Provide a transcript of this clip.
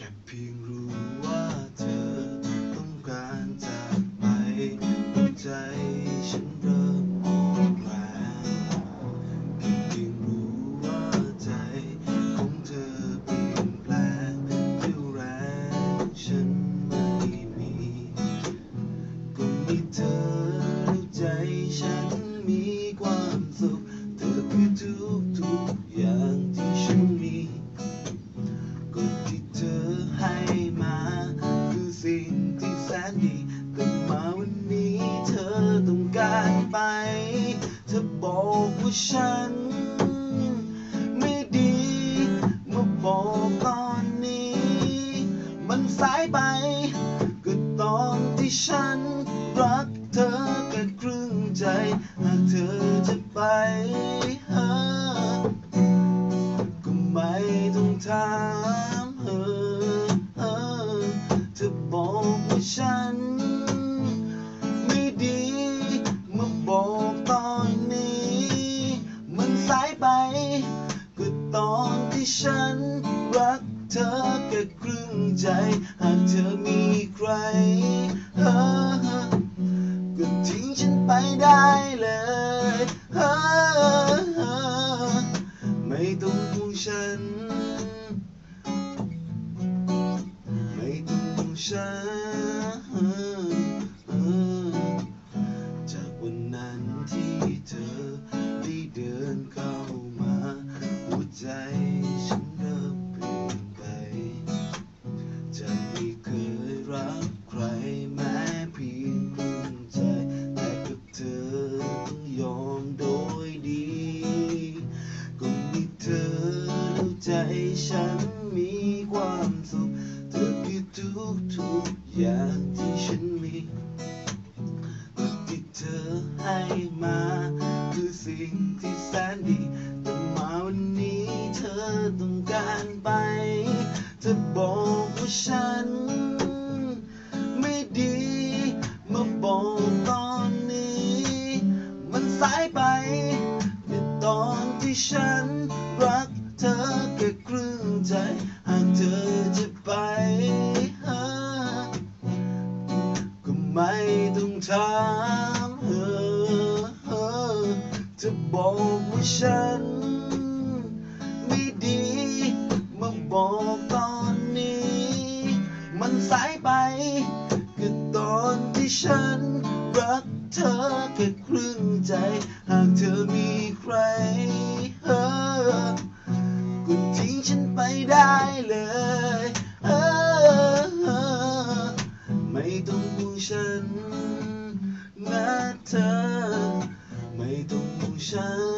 ค่เพียงรู้ว่าเธอต้องการจากไปหัวใจฉันเริ่มอ่อนแรงแค่เพียงรู้ว่าใจของเธอเปลี่ยนแปลงเรี่ยวแรงฉันไม่มีก็มีเธอแล้วใจฉันมี ฉัน ไม่ดีเมาบอกตอนนี้ มันสายไป ก็ตอนที่ฉัน รักเธอแค่ครึ่งใจ หากเธอจะไปหาก็ไม่ต้องถาม ที่ฉันรักเธอแค่ครึ่งใจ หากเธอมีใครก็ทิ้งฉันไปได้เลยไม่ต้องห่วงฉัน ใจฉันมีความสุขเธอคือทุกทุกอย่างที่ฉันมีก็ที่เธอให้มาคือสิ่งที่แสนดีแต่มาวันนี้เธอต้องการไป เธอบอกว่าฉัน ต้องถามเธอเธอบอกว่าฉัน ไม่ดีมาบอกตอนนี้ มันสายไปก็ตอนที่ฉัน รักเธอแค่ครึ่งใจ หากเธอมีใครเออก็ทิ้งฉันไปได้เลย ต้